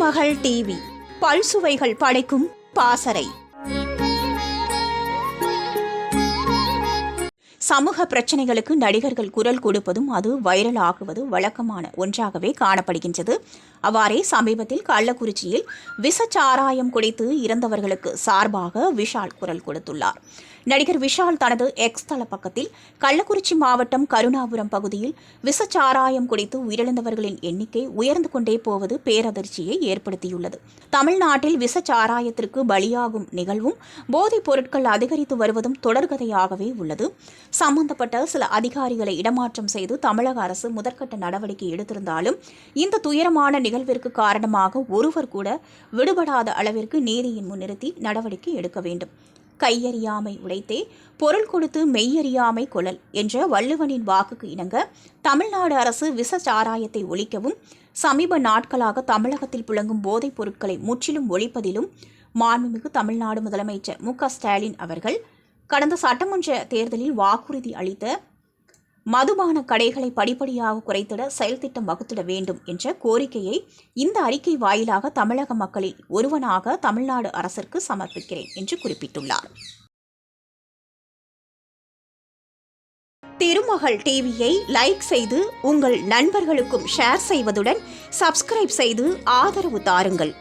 திருமகள் TV. பல்சுவைகள் படைக்கும் பாசறை. சமூக பிரச்சனைகளுக்கு நடிகர்கள் குரல் கொடுப்பதும் அது வைரல் ஆகுவது வழக்கமான ஒன்றாகவே காணப்படுகின்றது. அவ்வாறே சமீபத்தில் கள்ளக்குறிச்சியில் விஷச்சாராயம் குடித்து இறந்தவர்களுக்கு சார்பாக விஷால் குரல் கொடுத்துள்ளார். நடிகர் விஷால் தனது எக்ஸ் தள பக்கத்தில் கள்ளக்குறிச்சி மாவட்டம் கருணாபுரம் பகுதியில் விசச்சாராயம் குடித்து உயிரிழந்தவர்களின் எண்ணிக்கை உயர்ந்து கொண்டே போவது பேரதிர்ச்சியை ஏற்படுத்தியுள்ளது. தமிழ்நாட்டில் விசச்சாராயத்திற்கு பலியாகும் நிகழ்வும் போதைப் பொருட்கள் அதிகரித்து வருவதும் தொடர்கதையாகவே உள்ளது. சம்பந்தப்பட்ட சில அதிகாரிகளை இடமாற்றம் செய்து தமிழக அரசு முதற்கட்ட நடவடிக்கை எடுத்திருந்தாலும் இந்த துயரமான நிகழ்விற்கு காரணமாக ஒருவர் கூட விடுபடாத அளவிற்கு நீதியின் முன்னிறுத்தி நடவடிக்கை எடுக்க வேண்டும். கையறியாமை உடைத்தே பொருள் கொடுத்து மெய்யறியாமை குழல் என்ற வள்ளுவனின் வாக்குக்கு இணங்க தமிழ்நாடு அரசு விஷ சாராயத்தை ஒழிக்கவும் சமீப நாட்களாக தமிழகத்தில் புழங்கும் போதைப் பொருட்களை முற்றிலும் ஒழிப்பதிலும் மாண்புமிகு தமிழ்நாடு முதலமைச்சர் மு க ஸ்டாலின் அவர்கள் கடந்த சட்டமன்ற தேர்தலில் வாக்குறுதி அளித்த மதுபான கடைகளை படிப்படியாக குறைத்திட செயல்திட்டம் வகுத்திட வேண்டும் என்ற கோரிக்கையை இந்த அறிக்கை வாயிலாக தமிழக மக்களில் ஒருவனாக தமிழ்நாடு அரசிற்கு சமர்ப்பிக்கிறேன் என்று குறிப்பிட்டுள்ளார். திருமகள் டிவியை லைக் செய்து உங்கள் நண்பர்களுக்கும் ஷேர் செய்வதுடன் சப்ஸ்கிரைப் செய்து ஆதரவு தாருங்கள்.